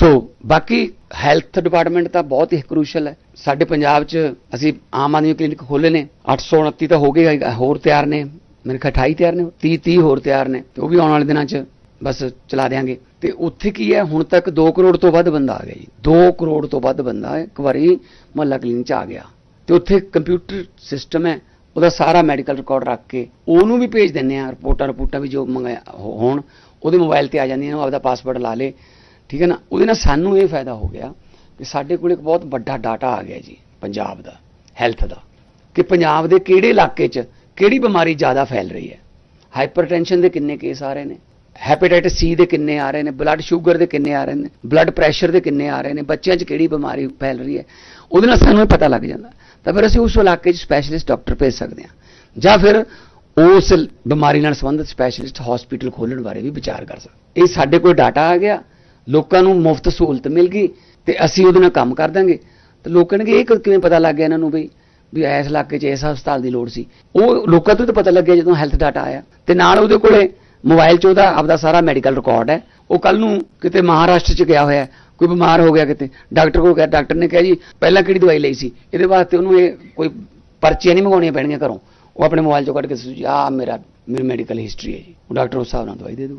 ਸੋ ਬਾਕੀ health department ਤਾਂ ਬਹੁਤ ਹੀ ਕਰੂਸ਼ਲ ਹੈ। ਸਾਡੇ ਪੰਜਾਬ 'ਚ ਅਸੀਂ ਆਮ ਆਦਮੀ ਕਲੀਨਿਕ ਖੋਲੇ ਨੇ। 829 ਤਾਂ ਹੋ ਗਏ ਹੋਰ ਤਿਆਰ ਨੇ। ਮੇਰੇ ਖਿਆਲ 28 ਤਿਆਰ ਨੇ 30 30 ਹੋਰ ਤਿਆਰ ਨੇ। ਤੇ ਉਹ ਵੀ ਆਉਣ ਵਾਲੇ ਦਿਨਾਂ 'ਚ ਬਸ ਚਲਾ ਦੇਾਂਗੇ ਤੇ ਉੱਥੇ ਕੀ ਹੈ, ਹੁਣ ਤੱਕ 2 ਕਰੋੜ ਤੋਂ ਵੱਧ ਬੰਦਾ ਆ ਗਿਆ ਜੀ। 2 ਕਰੋੜ ਤੋਂ ਵੱਧ ਬੰਦਾ ਇੱਕ ਵਾਰੀ ਮੁਹੱਲਾ ਕਲੀਨਿਕ 'ਚ ਆ ਗਿਆ। ਤੇ ਉੱਥੇ ਕੰਪਿਊਟਰ ਸਿਸਟਮ ਹੈ, ਉਹਦਾ ਸਾਰਾ ਮੈਡੀਕਲ ਰਿਕਾਰਡ ਰੱਖ ਕੇ ਉਹਨੂੰ ਵੀ ਭੇਜ ਦਿੰਨੇ ਆ ਰਿਪੋਰਟਾਂ ਰਿਪੋਰਟਾਂ ਵੀ ਜੋ ਮੰਗਾਇਆ ਹੋਣ, ਉਹਦੇ ਮੋਬਾਈਲ ਤੇ ਆ ਜਾਂਦੀਆਂ ਨੇ, ਉਹ ਆਪਦਾ ਪਾਸਵਰਡ ਲਾ ਲੇ। ਠੀਕ ਹੈ ਨਾ? ਉਹਦੇ ਨਾਲ ਸਾਨੂੰ ਇਹ ਫਾਇਦਾ ਹੋ ਗਿਆ ਕਿ ਸਾਡੇ ਕੋਲ ਇੱਕ ਬਹੁਤ ਵੱਡਾ ਡਾਟਾ ਆ ਗਿਆ ਜੀ, ਪੰਜਾਬ ਦਾ ਹੈਲਥ ਦਾ। ਕਿ ਪੰਜਾਬ ਦੇ ਕਿਹੜੇ ਇਲਾਕੇ 'ਚ ਕਿਹੜੀ ਬਿਮਾਰੀ ਜ਼ਿਆਦਾ ਫੈਲ ਰਹੀ ਹੈ? ਹਾਈਪਰਟੈਂਸ਼ਨ ਦੇ ਕਿੰਨੇ ਕੇਸ ਆ ਰਹੇ ਨੇ? ਹੈਪੇਟਾਈਟਸ ਸੀ ਦੇ ਕਿੰਨੇ ਆ ਰਹੇ ਨੇ? ਬਲੱਡ ਸ਼ੂਗਰ ਦੇ ਕਿੰਨੇ ਆ ਰਹੇ ਨੇ? ਬਲੱਡ ਪ੍ਰੈਸ਼ਰ ਦੇ ਕਿੰਨੇ ਆ ਰਹੇ ਨੇ? ਬੱਚਿਆਂ 'ਚ ਕਿਹੜੀ ਬਿਮਾਰੀ ਫੈਲ ਰਹੀ ਹੈ? ਉਹਦੇ ਨਾਲ ਸਾਨੂੰ ਇਹ ਪਤਾ ਲੱਗ ਜਾਂਦਾ। ਤਾਂ ਫਿਰ ਅਸੀਂ ਉਸ ਇਲਾਕੇ 'ਚ ਸਪੈਸ਼ਲਿਸਟ ਡਾਕਟਰ ਭੇਜ ਸਕਦੇ ਹਾਂ। ਜਾਂ ਫਿਰ ਉਸ ਬਿਮਾਰੀ ਨਾਲ ਸੰਬੰਧਿਤ ਸਪੈਸ਼ਲਿਸਟ ਹਸਪੀਟਲ ਖੋਲਣ ਬਾਰੇ ਵੀ ਵਿਚਾਰ ਕਰ ਸਕਦੇ ਇਹ ਸਾਡੇ ਕੋਲ ਡਾਟਾ ਆ ਗਿਆ। ਲੋਕਾਂ ਨੂੰ ਮੁਫਤ ਸਹੂਲਤ ਮਿਲ ਗਈ ਤੇ ਅਸੀਂ ਉਹਦੇ ਨਾਲ ਕੰਮ ਕਰ ਦਾਂਗੇ। ਤੇ ਲੋਕਾਂ ਨੇ ਇਹ ਕਿਵੇਂ ਪਤਾ ਲੱਗ ਗਿਆ ਇਹਨਾਂ ਨੂੰ ਵੀ ਵੀ ਇਸ ਇਲਾਕੇ 'ਚ ਇਸ ਹਸਪਤਾਲ ਦੀ ਲੋੜ ਸੀ? ਉਹ ਲੋਕਾਂ ਤੋਂ ਤਾਂ ਪਤਾ ਲੱਗਿਆ ਜਦੋਂ ਹੈਲਥ ਡਾਟਾ ਆਇਆ। ਤੇ ਨਾਲ ਉਹਦੇ ਕੋਲੇ ਮੋਬਾਈਲ 'ਚ ਉਹਦਾ ਆਪਦਾ ਸਾਰਾ ਮੈਡੀਕਲ ਰਿਕਾਰਡ ਹੈ। ਉਹ ਕੱਲ ਨੂੰ ਕਿਤੇ ਮਹਾਰਾਸ਼ਟਰ 'ਚ ਗਿਆ ਹੋਇਆ, ਕੋਈ ਬਿਮਾਰ ਹੋ ਗਿਆ ਕਿਤੇ। ਡਾਕਟਰ ਕੋਲ ਗਿਆ, ਡਾਕਟਰ ਨੇ ਕਿਹਾ ਜੀ, ਪਹਿਲਾਂ ਕਿਹੜੀ ਦਵਾਈ ਲਈ ਸੀ? ਇਹਦੇ ਵਾਸਤੇ ਉਹਨੂੰ ਇਹ ਕੋਈ ਪਰਚੀਆਂ ਨਹੀਂ ਮੰਗਾਉਣੀਆਂ ਪੈਣਗੀਆਂ ਘਰੋਂ। ਉਹ ਆਪਣੇ ਮੋਬਾਈਲ 'ਚੋਂ ਕੱਢ ਕੇ ਦੱਸੂ ਜੀ, ਆਹ ਮੇਰਾ, ਮੇਰੀ ਮੈਡੀਕਲ ਹਿਸਟਰੀ ਹੈ ਜੀ। ਉਹ ਡਾਕਟਰ ਉਸ ਹਿਸਾਬ ਨਾਲ ਦਵਾਈ ਦੇ ਦੂਗਾ